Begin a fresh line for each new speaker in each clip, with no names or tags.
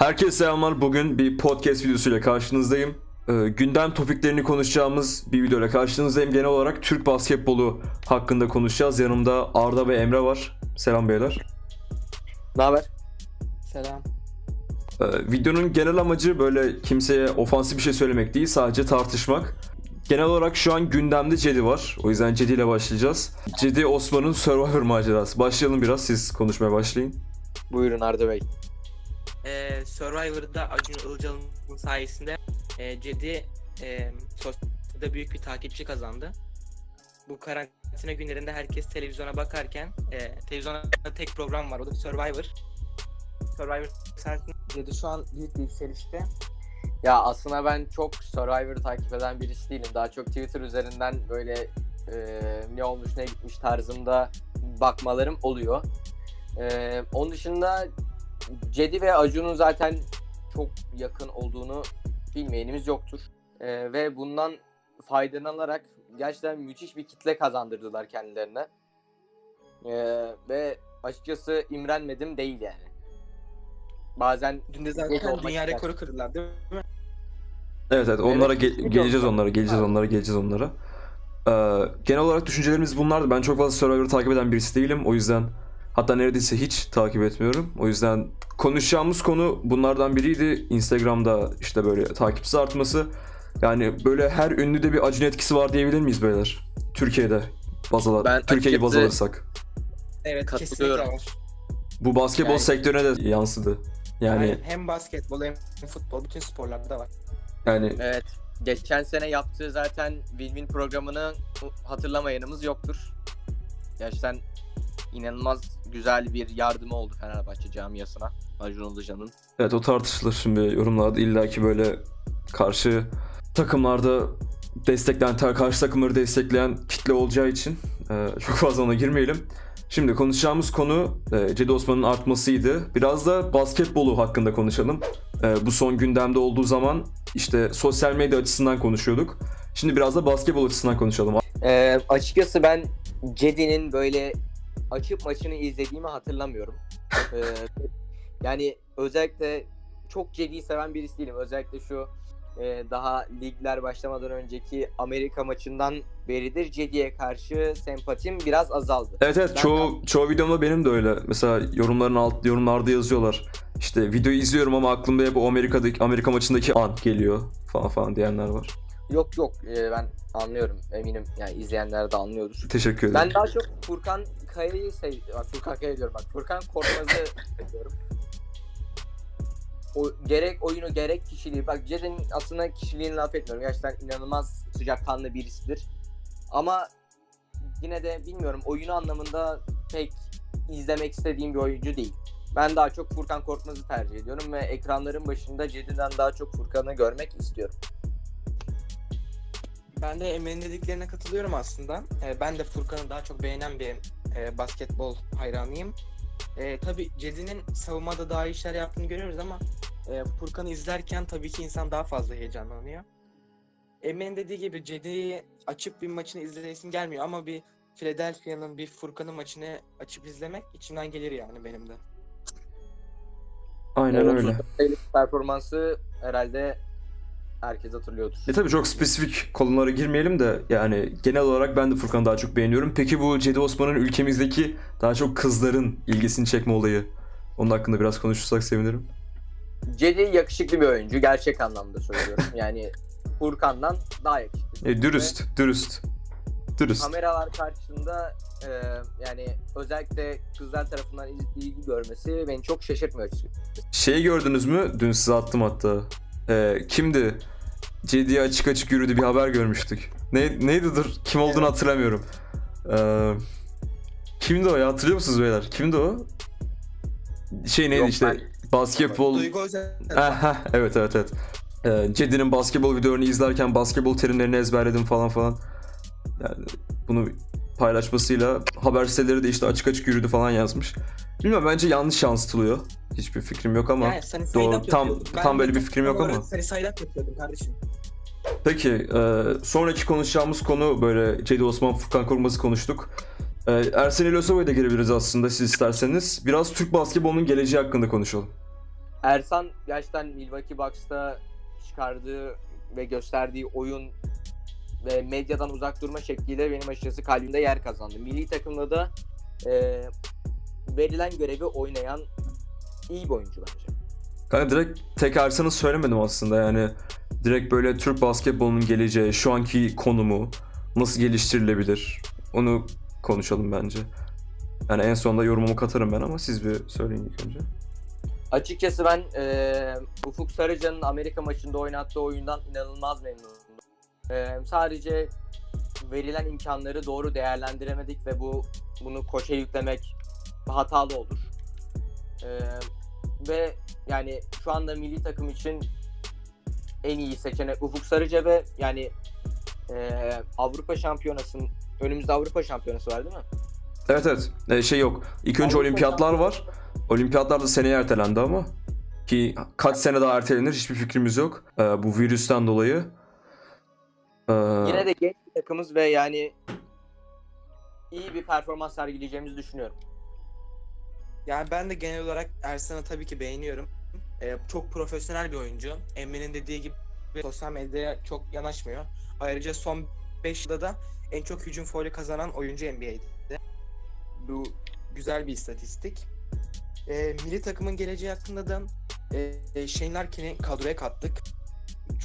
Herkese selamlar. Bugün bir podcast videosuyla karşınızdayım. Ee, gündem topiklerini konuşacağımız bir videoyla karşınızdayım. Genel olarak Türk basketbolu hakkında konuşacağız. Yanımda Arda ve Emre var. Selam beyler.
Ne haber?
Selam.
Ee, videonun genel amacı böyle kimseye ofansif bir şey söylemek değil, sadece tartışmak. Genel olarak şu an gündemde Cedi var. O yüzden Cedi ile başlayacağız. Cedi Osman'ın Survivor macerası. Başlayalım biraz, siz konuşmaya başlayın.
Buyurun Arda Bey.
Ee, Survivor'da Acun Ilıcalı'nın sayesinde e, Cedi e, sosyalde büyük bir takipçi kazandı. Bu karantina günlerinde herkes televizyona bakarken e, televizyonda tek program var o da Survivor. Survivor sayesinde Cedi şu an büyük bir yükselişte.
Ya aslında ben çok Survivor'ı takip eden birisi değilim. Daha çok Twitter üzerinden böyle e, ne olmuş ne gitmiş tarzında bakmalarım oluyor. E, onun dışında Cedi ve Acun'un zaten çok yakın olduğunu bilmeyenimiz yoktur. E, ve bundan faydalanarak gerçekten müthiş bir kitle kazandırdılar kendilerine. E, ve açıkçası imrenmedim değil yani. Bazen
Dün de zaten dünya rekoru kırdılar değil mi?
Evet evet onlara
Evet,
ge-
kesinlikle
geleceğiz
onlara.
onlara, geleceğiz
Ha.
onlara, geleceğiz onlara. Ee, genel olarak düşüncelerimiz bunlardı. Ben çok fazla Survivor'ı takip eden birisi değilim. O yüzden hatta neredeyse hiç takip etmiyorum. O yüzden konuşacağımız konu bunlardan biriydi. Instagram'da işte böyle takipçisi artması. Yani böyle her ünlüde bir acun etkisi var diyebilir miyiz beyler? Türkiye'de baz alır-
Ben
Türkiye'yi baz alırsak.
Evet
Katılıyorum.
Bu basketbol
Yani-
sektörüne de yansıdı. Yani
Yani hem basketbol hem futbol bütün sporlarda var.
yani
Evet. Geçen sene yaptığı zaten Win-Win programını hatırlamayanımız yoktur. Gerçekten inanılmaz güzel bir yardımı oldu Fenerbahçe camiasına. Acun Ilıcalı'nın.
Evet o tartışılır şimdi yorumlarda illaki böyle karşı takımlarda destekleyen, karşı takımları destekleyen kitle olacağı için e, çok fazla ona girmeyelim. Şimdi konuşacağımız konu e, Cedi Osman'ın artmasıydı. Biraz da basketbolu hakkında konuşalım. E, bu son gündemde olduğu zaman işte sosyal medya açısından konuşuyorduk. Şimdi biraz da basketbol açısından konuşalım.
Ee, açıkçası ben Cedi'nin böyle açıp maçını izlediğimi hatırlamıyorum. Ee, yani özellikle çok Cedi'yi seven birisi değilim. Özellikle şu e, daha ligler başlamadan önceki Amerika maçından beridir Cedi'ye karşı sempatim biraz azaldı.
Evet evet
Ben-
çoğu çoğu videomda benim de öyle. Mesela yorumların alt yorumlarda yazıyorlar. İşte videoyu izliyorum ama aklımda hep o Amerika'daki Amerika maçındaki an geliyor falan falan diyenler var.
Yok yok e, ben anlıyorum eminim yani izleyenler de anlıyordur.
Teşekkür ederim.
Ben daha çok Furkan Kaya'yı sev... Bak Furkan Kaya diyorum bak. Furkan Korkmaz'ı seviyorum. O, gerek oyunu gerek kişiliği. Bak Ced'in aslında kişiliğini laf etmiyorum. Gerçekten inanılmaz sıcakkanlı birisidir. Ama yine de bilmiyorum oyunu anlamında pek izlemek istediğim bir oyuncu değil. Ben daha çok Furkan Korkmaz'ı tercih ediyorum ve ekranların başında Cedi'den daha çok Furkan'ı görmek istiyorum.
Ben de Emre'nin dediklerine katılıyorum aslında. Ee, ben de Furkan'ı daha çok beğenen bir e, basketbol hayranıyım. E, tabii Cedi'nin savunmada daha iyi işler yaptığını görüyoruz ama e, Furkan'ı izlerken tabii ki insan daha fazla heyecanlanıyor. Emre'nin dediği gibi Cedi'yi açıp bir maçını izleyesim gelmiyor ama bir Philadelphia'nın bir Furkan'ın maçını açıp izlemek içimden gelir yani benim de.
Aynen öyle.
30 sayılık performansı herhalde herkes hatırlıyordur.
E tabii çok spesifik konulara girmeyelim de yani genel olarak ben de Furkan'ı daha çok beğeniyorum. Peki bu Cedi Osman'ın ülkemizdeki daha çok kızların ilgisini çekme olayı. Onun hakkında biraz konuşursak sevinirim.
Cedi yakışıklı bir oyuncu. Gerçek anlamda söylüyorum. Yani Furkan'dan daha yakışıklı.
E, dürüst, dürüst.
Ve
Dürüst.
Kameralar karşısında e, yani özellikle kızlar tarafından il- ilgi görmesi beni çok şaşırtmıyor açıkçası.
Şeyi gördünüz mü? Dün size attım hatta. Ee, kimdi? Cedi'ye açık açık yürüdü bir haber görmüştük. Ne, neydi dur? Kim olduğunu hatırlamıyorum. Ee, kimdi o ya? Hatırlıyor musunuz beyler? Kimdi o? Şey neydi
Yok,
işte?
ben-
Basketbol...
Duygu
heh, evet evet evet. Ee, Cedi'nin basketbol videolarını izlerken basketbol terimlerini ezberledim falan falan. Yani bunu paylaşmasıyla haber siteleri de işte açık açık yürüdü falan yazmış. Bilmiyorum bence yanlış yansıtılıyor. Hiçbir fikrim yok ama.
Yani Sunny
doğru, tam-.
Ben
tam böyle bir fikrim yok ama.
Side Up yapıyordum kardeşim.
Peki e, sonraki konuşacağımız konu böyle Cedi Osman Furkan Korkmaz'ı konuştuk. E, Ersen İlyasova'ya da girebiliriz aslında siz isterseniz. Biraz Türk basketbolunun geleceği hakkında konuşalım.
Ersan gerçekten Milwaukee Bucks'ta çıkardığı ve gösterdiği oyun ve medyadan uzak durma şekliyle benim açıkçası kalbimde yer kazandı. Milli takımda da e, verilen görevi oynayan iyi bir oyuncu bence.
Kanka direkt tek Ersan'ı söylemedim aslında yani. Direkt böyle Türk basketbolunun geleceği, şu anki konumu, nasıl geliştirilebilir onu konuşalım bence. Yani en sonunda yorumumu katarım ben ama siz bir söyleyin ilk önce.
Açıkçası ben e, Ufuk Sarıcan'ın Amerika maçında oynattığı oyundan inanılmaz memnunum. E, sadece verilen imkanları doğru değerlendiremedik ve bu bunu koça yüklemek hatalı olur. E, ve yani şu anda milli takım için en iyi seçenek Ufuk Sarıca ve yani e, Avrupa Şampiyonası'nın önümüzde Avrupa Şampiyonası var değil mi?
Evet evet Ee, şey yok. İlk önce
Avrupa
olimpiyatlar var. Olimpiyatlar da seneye ertelendi ama. Ki kaç sene daha ertelenir hiçbir fikrimiz yok. Ee, bu virüsten dolayı. Ee,
Yine de genç bir takımız ve yani iyi bir performans sergileyeceğimizi düşünüyorum.
Yani ben de genel olarak Ersan'ı tabii ki beğeniyorum. Ee, çok profesyonel bir oyuncu. Emre'nin dediği gibi sosyal medyaya çok yanaşmıyor. Ayrıca son 5 yılda da en çok hücum faulü kazanan oyuncu NBA'de. Bu güzel bir istatistik. Ee, milli takımın geleceği hakkında da e, Shane Larkin'i kadroya kattık.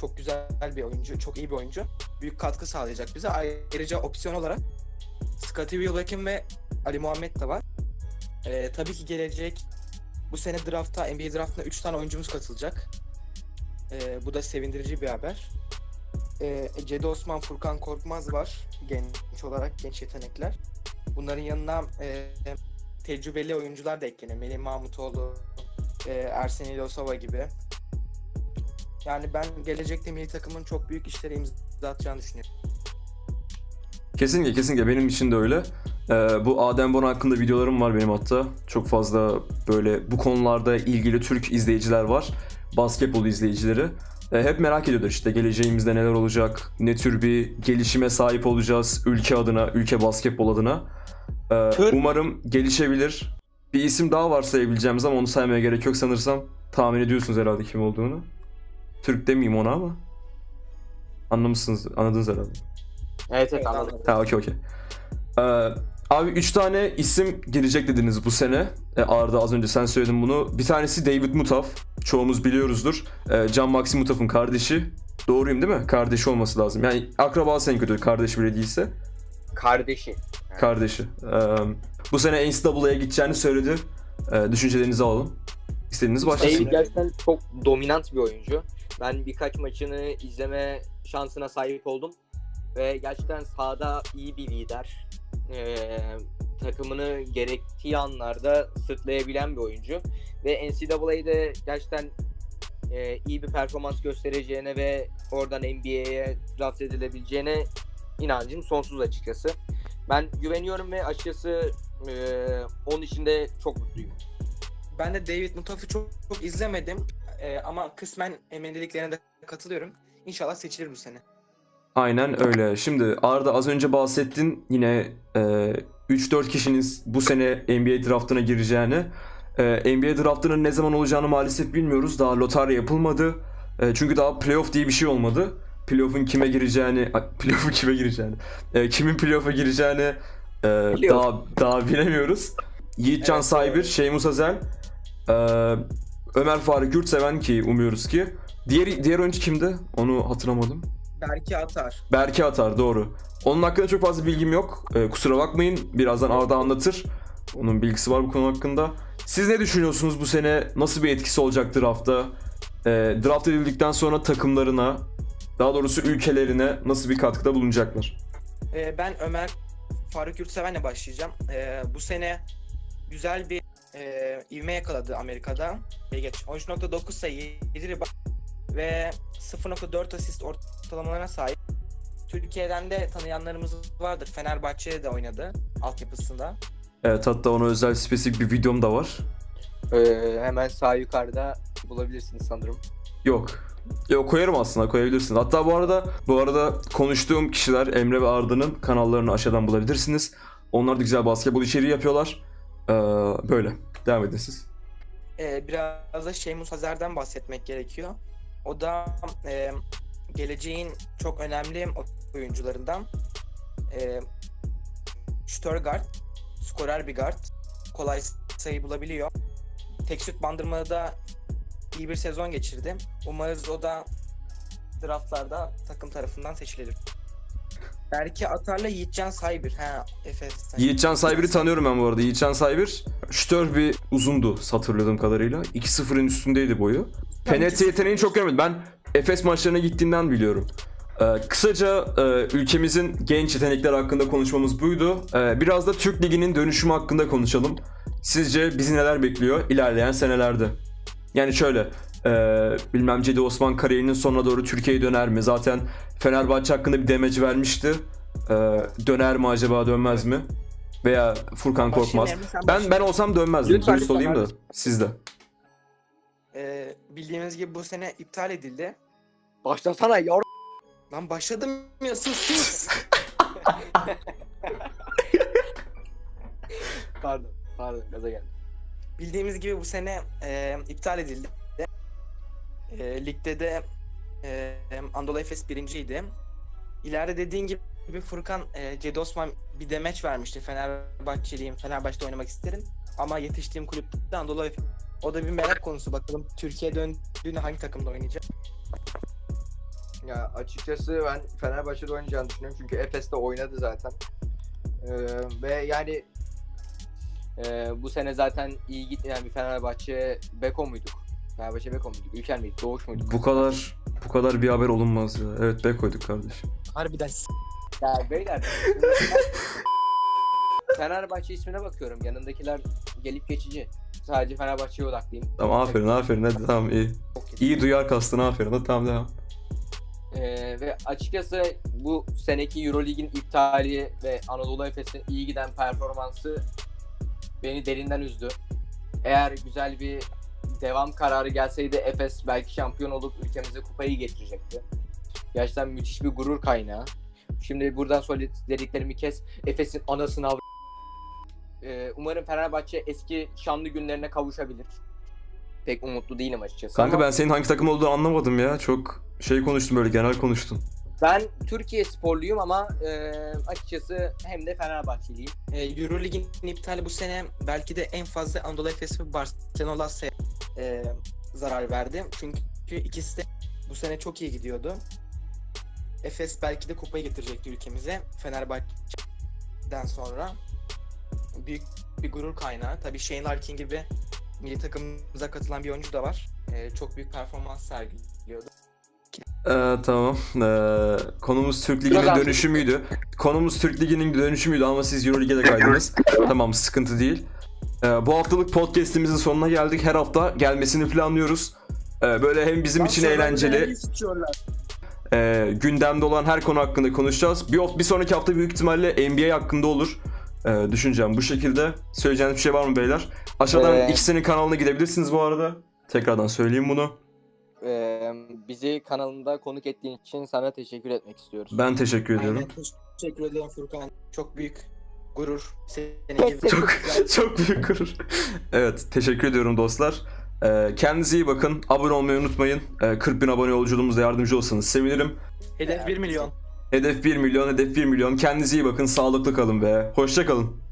Çok güzel bir oyuncu, çok iyi bir oyuncu. Büyük katkı sağlayacak bize. Ayrıca opsiyon olarak Scottie Wilbeck'in ve Ali Muhammed de var. Ee, tabii ki gelecek bu sene drafta NBA draftına 3 tane oyuncumuz katılacak. Ee, bu da sevindirici bir haber. Ee, Cedi Osman, Furkan Korkmaz var genç olarak genç yetenekler. Bunların yanına e, tecrübeli oyuncular da ekleniyor. Melih Mahmutoğlu, e, Ersen İlyasova gibi. Yani ben gelecekte milli takımın çok büyük işlere imza atacağını düşünüyorum.
Kesinlikle kesinlikle benim için de öyle. Ee, bu Adem Bon hakkında videolarım var benim hatta. Çok fazla böyle bu konularda ilgili Türk izleyiciler var. Basketbol izleyicileri. Ee, hep merak ediyorlar işte geleceğimizde neler olacak, ne tür bir gelişime sahip olacağız ülke adına, ülke basketbol adına. Ee, umarım gelişebilir. Bir isim daha var sayabileceğimiz ama onu saymaya gerek yok sanırsam. Tahmin ediyorsunuz herhalde kim olduğunu. Türk demeyeyim ona ama. Anlamışsınız, anladınız herhalde.
Evet evet anladım.
Ha okey okey. Ee, abi 3 tane isim girecek dediniz bu sene. Ee, Arda az önce sen söyledin bunu. Bir tanesi David Mutaf. Çoğumuz biliyoruzdur. Ee, Can Maxi Mutaf'ın kardeşi. Doğruyum değil mi? Kardeşi olması lazım. Yani akrabası en kötü. Kardeşi bile değilse.
Kardeşi.
Kardeşi. Ee, bu sene NCAA'ya gideceğini söyledi. Ee, düşüncelerinizi alalım. İstediğiniz başlasın.
David gerçekten çok dominant bir oyuncu. Ben birkaç maçını izleme şansına sahip oldum. Ve gerçekten sahada iyi bir lider. Ee, takımını gerektiği anlarda sırtlayabilen bir oyuncu. Ve NCAA'de gerçekten e, iyi bir performans göstereceğine ve oradan NBA'ye draft edilebileceğine inancım sonsuz açıkçası. Ben güveniyorum ve açıkçası e, onun için de çok mutluyum.
Ben de David Mutaf'ı çok, çok izlemedim Ee, ama kısmen emekliliklerine de katılıyorum. İnşallah seçilir bu sene.
Aynen öyle. Şimdi Arda az önce bahsettin yine e, 3-4 kişinin bu sene NBA draftına gireceğini. E, NBA draftının ne zaman olacağını maalesef bilmiyoruz. Daha lotarya yapılmadı. E, çünkü daha playoff diye bir şey olmadı. Playoff'un kime gireceğini, ay, playoff'un kime gireceğini, e, kimin playoff'a gireceğini e,
Playoff.
daha daha bilemiyoruz. Yiğitcan
Evet,
Saybir,
doğru.
Şeymus Azel, e, Ömer Faruk Yurtseven ki umuyoruz ki. Diğer diğer oyuncu kimdi? Onu hatırlamadım.
Belki atar.
Berke Atar doğru. Onun hakkında çok fazla bilgim yok. Ee, kusura bakmayın. Birazdan Arda anlatır. Onun bilgisi var bu konu hakkında. Siz ne düşünüyorsunuz bu sene? Nasıl bir etkisi olacak draftta? Ee, draft edildikten sonra takımlarına, daha doğrusu ülkelerine nasıl bir katkıda bulunacaklar?
Ee, ben Ömer Faruk Yurtseven'le başlayacağım. Ee, bu sene güzel bir e, ivme yakaladı Amerika'da. Şey geç 13.9 sayı, 7 rebound ve 0.4 asist ortalamalarına sahip. Türkiye'den de tanıyanlarımız vardır. Fenerbahçe'de de oynadı altyapısında.
Evet hatta ona özel spesifik bir videom da var.
Ee, hemen sağ yukarıda bulabilirsiniz sanırım.
Yok. Yok koyarım aslında koyabilirsiniz. Hatta bu arada bu arada konuştuğum kişiler Emre ve Arda'nın kanallarını aşağıdan bulabilirsiniz. Onlar da güzel basketbol içeriği yapıyorlar. Ee, böyle. Devam edin siz.
e, biraz da Şeymus Hazer'den bahsetmek gerekiyor. O da e, geleceğin çok önemli oyuncularından. E, Störgard, skorer bir guard. Kolay sayı bulabiliyor. Tek şut bandırmada da iyi bir sezon geçirdi. Umarız o da draftlarda takım tarafından seçilir. Belki Atar'la Yiğitcan Cyber. Ha, Efes'ten.
Yiğitcan Cyber'i tanıyorum ben bu arada. Yiğitcan Cyber şütör bir uzundu hatırladığım kadarıyla. 2-0'ın üstündeydi boyu. Penetre yeteneğini çok görmedim. Ben Efes maçlarına gittiğimden biliyorum. Ee, kısaca e, ülkemizin genç yetenekler hakkında konuşmamız buydu. Ee, biraz da Türk Ligi'nin dönüşümü hakkında konuşalım. Sizce bizi neler bekliyor ilerleyen senelerde? Yani şöyle, e, bilmem Cedi Osman kariyerinin sonuna doğru Türkiye'ye döner mi? Zaten Fenerbahçe hakkında bir demeci vermişti. Ee, döner mi acaba dönmez mi? Veya Furkan Korkmaz.
Başlayayım
Ben ben olsam dönmezdim. Dürüst olayım da
abi.
De.
Ee, bildiğiniz gibi bu sene iptal edildi.
Başlasana yor.
Lan başladım ya sus sus.
pardon. Pardon gaza geldim.
Bildiğimiz gibi bu sene e, iptal edildi. E, ligde de e, Anadolu Efes birinciydi. İleride dediğin gibi Furkan e, Cedi Osman bir demeç vermişti. Fenerbahçeliyim, Fenerbahçe'de oynamak isterim. Ama yetiştiğim kulüpte Anadolu Efes. O da bir merak konusu. Bakalım Türkiye döndüğünde hangi takımda oynayacak?
Ya açıkçası ben Fenerbahçe'de oynayacağını düşünüyorum çünkü Efes'te oynadı zaten. Ee, ve yani e, bu sene zaten iyi gitmeyen bir Fenerbahçe Beko muyduk? Fenerbahçe Beko muyduk? Ülker miydik? Doğuş muyduk?
Bu kadar bu kadar bir haber olunmaz ya. Evet bek koyduk kardeşim.
Harbiden s-
Ya beyler Fenerbahçe ismine bakıyorum. Yanındakiler gelip geçici. Sadece Fenerbahçe'ye odaklıyım.
Tamam aferin aferin hadi tamam iyi. İyi duyar kastın aferin hadi tamam devam.
Ee, ve açıkçası bu seneki Eurolig'in iptali ve Anadolu Efes'in iyi giden performansı beni derinden üzdü. Eğer güzel bir devam kararı gelseydi Efes belki şampiyon olup ülkemize kupayı getirecekti. Gerçekten müthiş bir gurur kaynağı. Şimdi buradan söylediklerimi kes. Efes'in anasını av... Ee, umarım Fenerbahçe eski şanlı günlerine kavuşabilir. Pek umutlu değilim açıkçası.
Kanka
ama-
ben senin hangi takım olduğunu anlamadım ya. Çok şey konuştun böyle genel konuştun.
Ben Türkiye sporluyum ama e, açıkçası hem de Fenerbahçeliyim.
E, Eurolig'in iptali bu sene belki de en fazla Anadolu Efes ve Barcelona'ya e, zarar verdi. Çünkü ikisi de bu sene çok iyi gidiyordu. Efes belki de kupayı getirecekti ülkemize. Fenerbahçe'den sonra. Büyük bir gurur kaynağı. Tabii Shane Larkin gibi milli takımımıza katılan bir oyuncu da var. E, çok büyük performans sergiliyordu.
Ee, tamam. Ee, konumuz Türk Ligi'nin dönüşümüydü. Konumuz Türk Ligi'nin dönüşümüydü ama siz Euro Lig'e de kaydınız. tamam sıkıntı değil. Ee, bu haftalık podcast'imizin sonuna geldik. Her hafta gelmesini planlıyoruz. Ee, böyle hem bizim için eğlenceli, e, gündemde olan her konu hakkında konuşacağız. Bir, bir sonraki hafta büyük ihtimalle NBA hakkında olur. Ee, düşüneceğim bu şekilde. Söyleyeceğiniz bir şey var mı beyler? Aşağıdan
Ee,
ikisinin kanalına gidebilirsiniz bu arada. Tekrardan söyleyeyim bunu.
E, bizi kanalında konuk ettiğin için sana teşekkür etmek istiyoruz.
Ben teşekkür ediyorum.
Aynen, teşekkür ederim Furkan. Çok büyük gurur. Senin gibi
Çok çok büyük gurur. evet teşekkür ediyorum dostlar. Ee, kendinize iyi bakın. Abone olmayı unutmayın. Ee, 40 bin abone yolculuğumuzda yardımcı olsanız sevinirim.
Hedef 1 milyon.
Hedef 1 milyon, hedef 1 milyon. Kendinize iyi bakın. Sağlıklı kalın ve hoşça kalın.